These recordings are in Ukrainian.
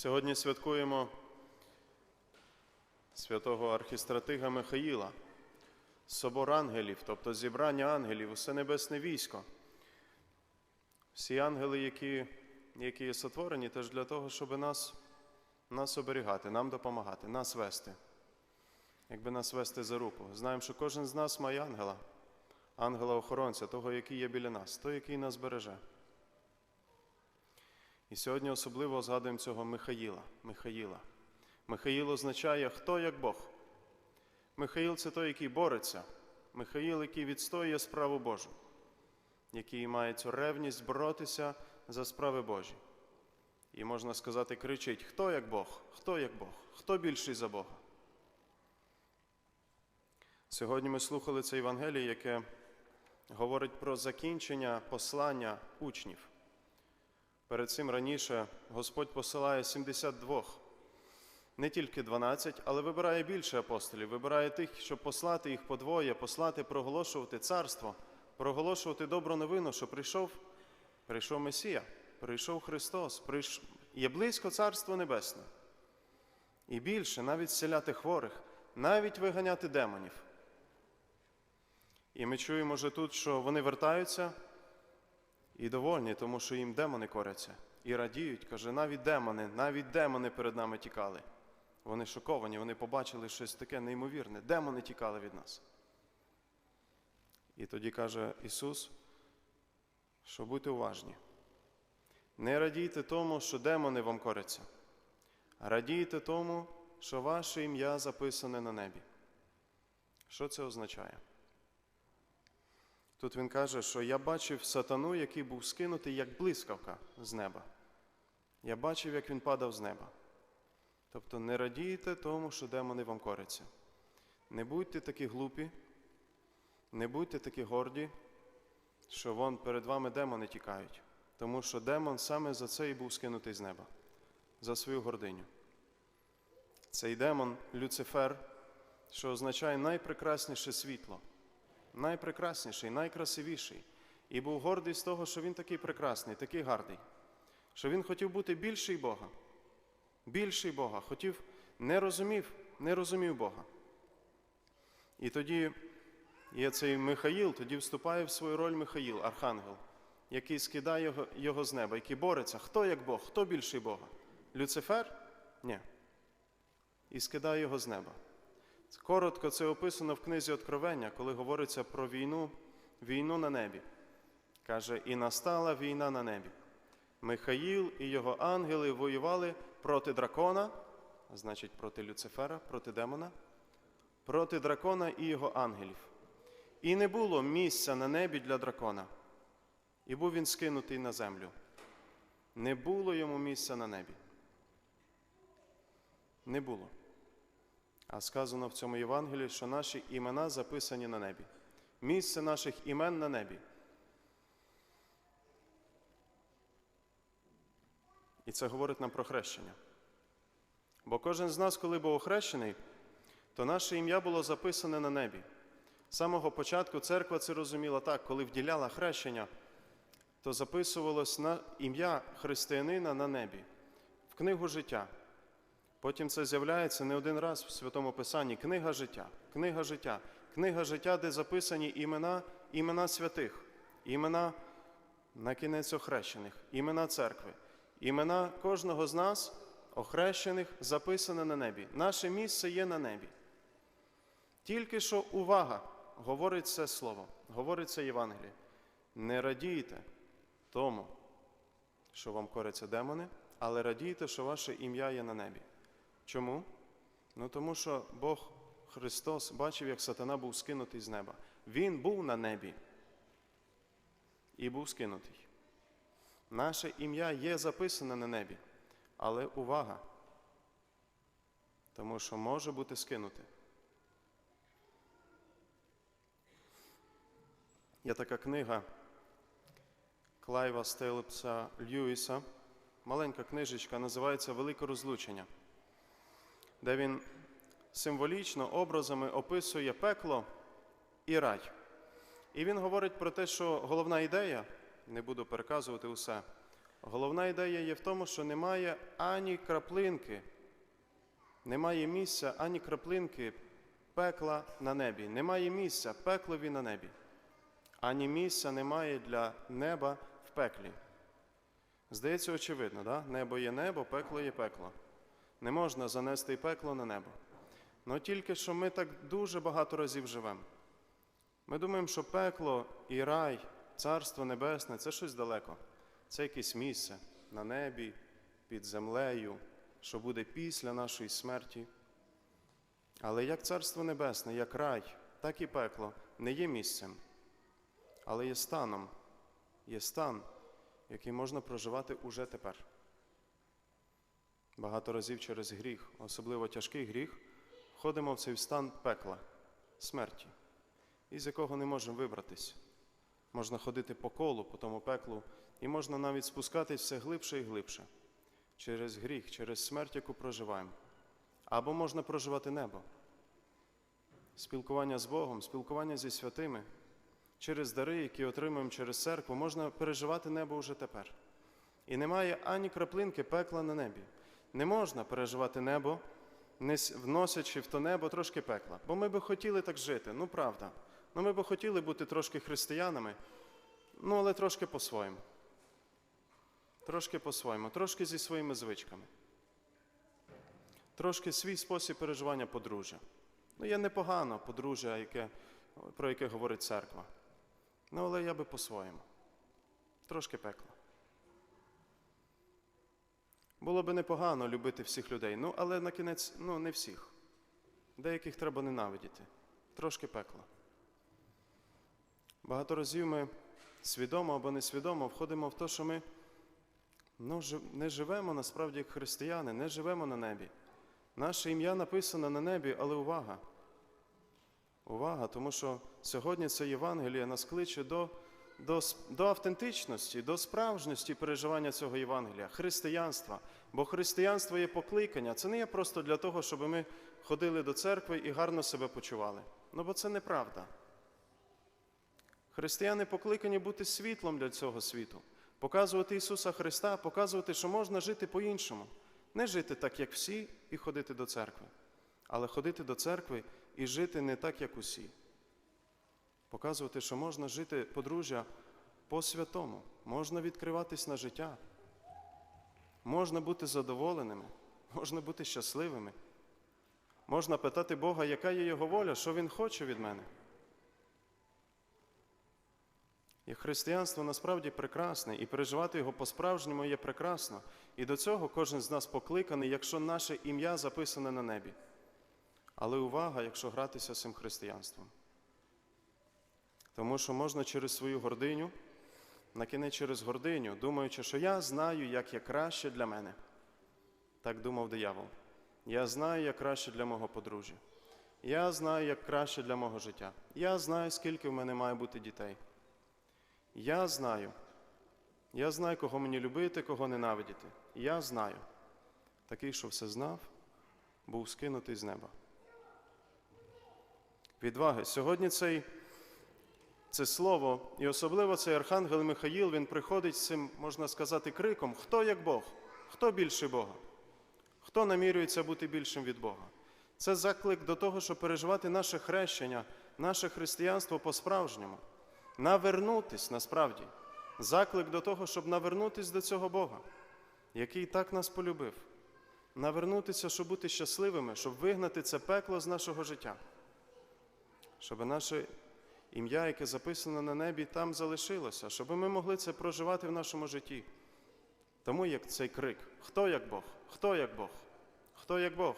Сьогодні святкуємо святого архістратига Михаїла, собор ангелів, тобто зібрання ангелів, усе небесне військо. Всі ангели, які, які є сотворені, теж для того, щоб нас, нас оберігати, нам допомагати, нас вести. Якби нас вести за руку. Знаємо, що кожен з нас має ангела, ангела-охоронця, того, який є біля нас, той, який нас береже. І сьогодні особливо згадуємо цього Михаїла. Михаїла. Михаїл означає хто як Бог. Михаїл це той, який бореться. Михаїл, який відстоює справу Божу, який має цю ревність боротися за справи Божі. І можна сказати, кричить: хто як Бог, хто як Бог, хто більший за Бога. Сьогодні ми слухали це Євангеліє, яке говорить про закінчення послання учнів. Перед цим раніше Господь посилає 72, не тільки 12, але вибирає більше апостолів, вибирає тих, щоб послати їх подвоє, послати, проголошувати царство, проголошувати добру новину, що прийшов, прийшов Месія, прийшов Христос, прийш... є близько Царство Небесне. І більше навіть зціляти хворих, навіть виганяти демонів. І ми чуємо вже тут, що вони вертаються і довольні, тому що їм демони коряться. І радіють, каже, навіть демони, навіть демони перед нами тікали. Вони шоковані, вони побачили щось таке неймовірне. Демони тікали від нас. І тоді каже Ісус, що будьте уважні. Не радійте тому, що демони вам коряться, радійте тому, що ваше ім'я записане на небі. Що це означає? Тут він каже, що я бачив сатану, який був скинутий як блискавка з неба. Я бачив, як він падав з неба. Тобто не радійте тому, що демони вам коряться. Не будьте такі глупі, не будьте такі горді, що вон перед вами демони тікають. Тому що демон саме за це і був скинутий з неба, за свою гординю. Цей демон Люцифер, що означає найпрекрасніше світло найпрекрасніший, найкрасивіший. І був гордий з того, що він такий прекрасний, такий гарний, що він хотів бути більший Бога, більший Бога, хотів, не розумів, не розумів Бога. І тоді є цей Михаїл, тоді вступає в свою роль Михаїл, архангел, який скидає його, його з неба, який бореться. Хто як Бог, хто більший Бога? Люцифер? Ні. І скидає його з неба. Коротко це описано в книзі Откровення, коли говориться про війну, війну на небі. Каже, і настала війна на небі. Михаїл і його ангели воювали проти дракона, значить проти Люцифера, проти демона, проти дракона і його ангелів. І не було місця на небі для дракона. І був він скинутий на землю. Не було йому місця на небі. Не було. А сказано в цьому Євангелії, що наші імена записані на небі. Місце наших імен на небі. І це говорить нам про хрещення. Бо кожен з нас, коли був охрещений, то наше ім'я було записане на небі. З самого початку церква це розуміла так, коли вділяла хрещення, то записувалось на ім'я християнина на небі, в книгу життя. Потім це з'являється не один раз в Святому Писанні книга життя, книга життя, книга життя, де записані імена, імена святих, імена на кінець охрещених, імена церкви, імена кожного з нас, охрещених, записане на небі. Наше місце є на небі. Тільки що увага, говорить це слово, говорить це Євангеліє. Не радійте тому, що вам коряться демони, але радійте, що ваше ім'я є на небі. Чому? Ну тому що Бог Христос бачив, як сатана був скинутий з неба. Він був на небі і був скинутий. Наше ім'я є записане на небі, але увага, тому що може бути скинуте. Є така книга Клайва Стелепса Льюіса, маленька книжечка, називається Велике розлучення де він символічно образами описує пекло і рай. І він говорить про те, що головна ідея, не буду переказувати усе, Головна ідея є в тому, що немає ані краплинки, немає місця ані краплинки пекла на небі. Немає місця пеклові на небі. Ані місця немає для неба в пеклі. Здається, очевидно, да? небо є небо, пекло є пекло. Не можна занести і пекло на небо. Но тільки що ми так дуже багато разів живемо. Ми думаємо, що пекло і рай, царство небесне це щось далеко. Це якесь місце на небі, під землею, що буде після нашої смерті. Але як царство небесне, як рай, так і пекло не є місцем, але є станом, є стан, який можна проживати уже тепер. Багато разів через гріх, особливо тяжкий гріх, входимо в цей стан пекла, смерті, із якого не можемо вибратись. Можна ходити по колу, по тому пеклу, і можна навіть спускатись все глибше і глибше через гріх, через смерть, яку проживаємо. Або можна проживати небо. Спілкування з Богом, спілкування зі святими, через дари, які отримуємо через церкву, можна переживати небо уже тепер. І немає ані краплинки пекла на небі. Не можна переживати небо, не вносячи в то небо трошки пекла. Бо ми би хотіли так жити, ну правда. Ну ми би хотіли бути трошки християнами, ну але трошки по-своєму. Трошки по-своєму, трошки зі своїми звичками. Трошки свій спосіб переживання подружжя. Ну, є непогано подружжя, яке, про яке говорить церква. Ну, але я би по-своєму. Трошки пекла. Було би непогано любити всіх людей, ну, але на кінець, ну, не всіх. Деяких треба ненавидіти. Трошки пекла. Багато разів ми свідомо або несвідомо входимо в те, що ми ну, не живемо насправді як християни, не живемо на небі. Наше ім'я написано на небі, але увага. Увага, тому що сьогодні це Євангеліє нас кличе до, до, до автентичності, до справжності переживання цього Євангелія, християнства. Бо християнство є покликання. Це не є просто для того, щоб ми ходили до церкви і гарно себе почували. Ну бо це неправда. Християни покликані бути світлом для цього світу, показувати Ісуса Христа, показувати, що можна жити по-іншому. Не жити так, як всі, і ходити до церкви, але ходити до церкви і жити не так, як усі. Показувати, що можна жити подружжя по-святому, можна відкриватись на життя, можна бути задоволеними, можна бути щасливими. Можна питати Бога, яка є Його воля, що Він хоче від мене. І християнство насправді прекрасне, і переживати його по-справжньому є прекрасно. І до цього кожен з нас покликаний, якщо наше ім'я записане на небі. Але увага, якщо гратися цим християнством. Тому що можна через свою гординю, на кінець через гординю, думаючи, що я знаю, як є краще для мене. Так думав диявол. Я знаю, як краще для мого подружжя. Я знаю, як краще для мого життя. Я знаю, скільки в мене має бути дітей. Я знаю. Я знаю, кого мені любити, кого ненавидіти. Я знаю. Такий, що все знав, був скинутий з неба. Відваги. Сьогодні цей, це слово, і особливо цей архангел Михаїл, він приходить з цим, можна сказати, криком: хто як Бог? Хто більше Бога? Хто намірюється бути більшим від Бога? Це заклик до того, щоб переживати наше хрещення, наше християнство по-справжньому навернутись насправді. Заклик до того, щоб навернутись до цього Бога, який так нас полюбив. Навернутися, щоб бути щасливими, щоб вигнати це пекло з нашого життя. Щоб наше ім'я, яке записано на небі, там залишилося, щоб ми могли це проживати в нашому житті. Тому як цей крик: хто як Бог? Хто як Бог? Хто як Бог?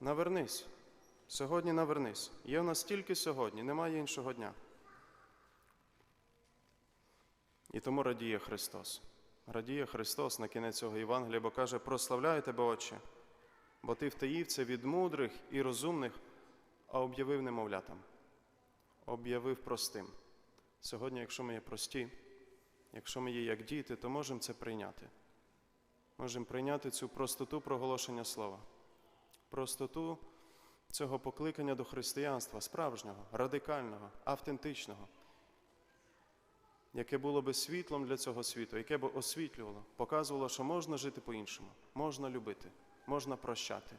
Навернись. Сьогодні навернись. Є в нас тільки сьогодні, немає іншого дня. І тому радіє Христос. Радіє Христос на кінець цього Євангелія, бо каже: прославляю тебе, Отче, бо ти втаїв це від мудрих і розумних, а об'явив немовлятам, об'явив простим. Сьогодні, якщо ми є прості, якщо ми є як діти, то можемо це прийняти. Можемо прийняти цю простоту проголошення слова, простоту цього покликання до християнства, справжнього, радикального, автентичного. яке було би світлом для цього світу, яке б освітлювало, показувало, що можна жити по-іншому, можна любити, можна прощати,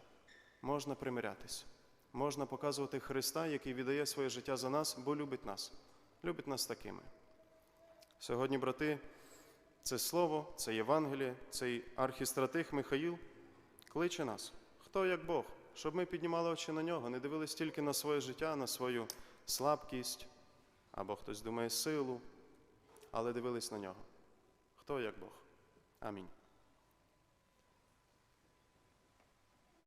можна примирятися, можна показувати Христа, який віддає своє життя за нас, бо любить нас, любить нас такими. Сьогодні, брати, це слово, це Євангеліє, цей архістратих Михаїл кличе нас, хто як Бог, щоб ми піднімали очі на нього, не дивились тільки на своє життя, на свою слабкість, або хтось думає силу, але дивились на нього. Хто як Бог. Амінь.